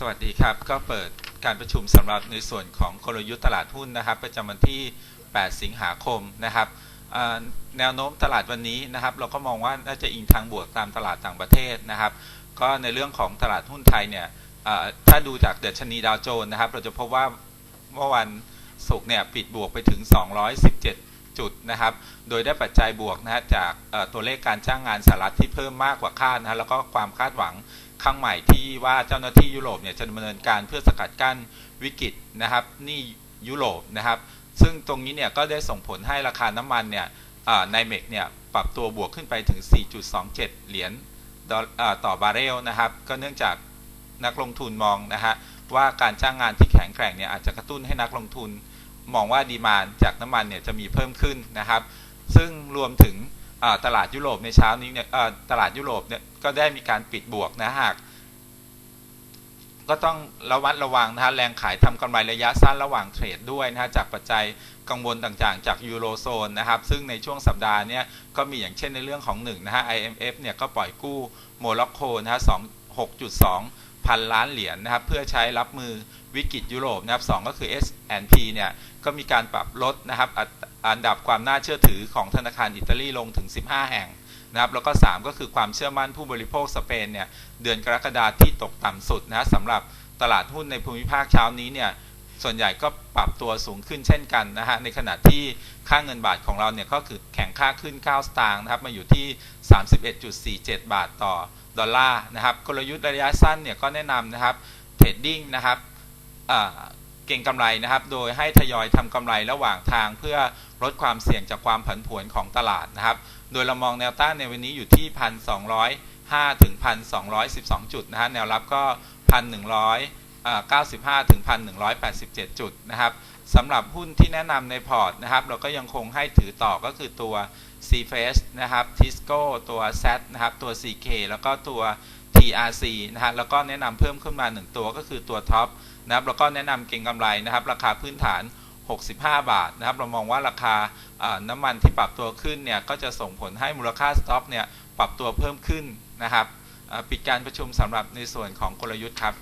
สวัสดีครับ ก็เปิดการประชุมสำหรับในส่วนของกลยุทธ์ตลาดหุ้นนะครับ ประจำวันที่ 8 สิงหาคมนะครับแนวโน้มตลาดวันนี้นะครับ เราก็มองว่าน่าจะอิงทางบวกตามตลาดต่างประเทศนะครับ ก็ในเรื่องของตลาดหุ้นไทยเนี่ยถ้าดูจากเดัชนีดาวโจนส์นะครับ เราจะพบว่าเมื่อวันศุกร์เนี่ยปิดบวกไปถึง 217 จุดนะครับ โดยได้ปัจจัยบวกนะฮะจากตัวเลขการจ้างงานสหรัฐที่เพิ่มมากกว่าคาดนะฮะแล้วก็ความคาดหวัง ข้างใหม่ที่ว่าเจ้าหน้าที่ยุโรปเนี่ยจะดำเนินการเพื่อสกัดกั้นวิกฤตนะครับนี่ยุโรปนะครับ ซึ่งตรงนี้เนี่ยก็ได้ส่งผลให้ราคาน้ำมันเนี่ยในเมกเนี่ยปรับตัวบวกขึ้นไปถึง 4.27 เหรียญต่อบาร์เรลนะครับ ก็เนื่องจากนักลงทุนมองนะฮะว่าการจ้างงานที่แข็งแกร่งเนี่ยอาจจะกระตุ้นให้นักลงทุน มองว่าดีมานจากน้ำมันเนี่ยจะมีเพิ่มขึ้นนะครับ ซึ่งรวมถึง ตลาดยุโรปในเช้านี้เนี่ยตลาดยุโรปเนี่ยก็ได้มีการปิดบวกนะหาก ก็ต้องระวัดระวังนะฮะแรงขายทำกำไรระยะสั้นระหว่างเทรดด้วยนะฮะจากปัจจัยกังวลต่างๆ จากยูโรโซนนะครับ ซึ่งในช่วงสัปดาห์เนี้ยก็มีอย่างเช่นในเรื่องของหนึ่งนะฮะ IMF เนี่ยก็ปล่อยกู้โมร็อกโกนะฮะ 6.2 พันล้านเหรียญนะครับ เพื่อใช้รับมือวิกฤตยุโรปนะครับสองก็คือ S&P เนี่ย ก็มีการปรับลดนะครับอันดับความน่าเชื่อถือของธนาคารอิตาลีลงถึง 15 แห่งนะครับ แล้วก็ 3 ก็คือความเชื่อมั่นผู้บริโภคสเปนเนี่ย เดือนกรกฎาที่ตกต่ำสุดนะฮะสำหรับตลาดหุ้นในภูมิภาคเช้านี้เนี่ย ส่วนใหญ่ก็ปรับตัวสูงขึ้นเช่นกันนะฮะในขณะที่ค่าเงินบาทของเราเนี่ยก็คือแข็งค่าขึ้น 9 สตางค์นะครับมาอยู่ที่ 31.47 บาทต่อดอลลาร์นะครับกลยุทธ์ระยะสั้นเนี่ยก็แนะนำนะครับเทรดดิ้งนะครับเก่งกำไรนะครับ โดยให้ทยอยทำกำไรระหว่างทางเพื่อลดความเสี่ยงจากความผันผวนของตลาดนะครับ โดยเรามองแนวต้านในวันนี้อยู่ที่ 1,205 ถึง 1,212 จุดนะฮะแนวรับก็ 95 ถึง 1,187 จุดนะครับสำหรับหุ้นที่แนะนำในพอร์ตนะครับ เราก็ยังคงให้ถือต่อก็คือตัว c f a c e นะครับ Tisco ตัว Z นะครับ ตัว CK แล้วก็ตัว TRC นะฮะแล้วก็แนะนำเพิ่มขึ้นมา 1 ตัวก็คือตัวท็อปนะครับแล้วก็แนะนำเก็งกำไรนะครับ ราคาพื้นฐาน 65 บาทนะครับ เรามองว่าราคาน้ำมันที่ปรับตัวขึ้นเนี่ย ก็จะส่งผลให้มูลค่าสต็อกเนี่ย ปรับตัวเพิ่มขึ้นนะครับปิดการประชุมสำหรับในส่วนของกลยุทธ์ครับ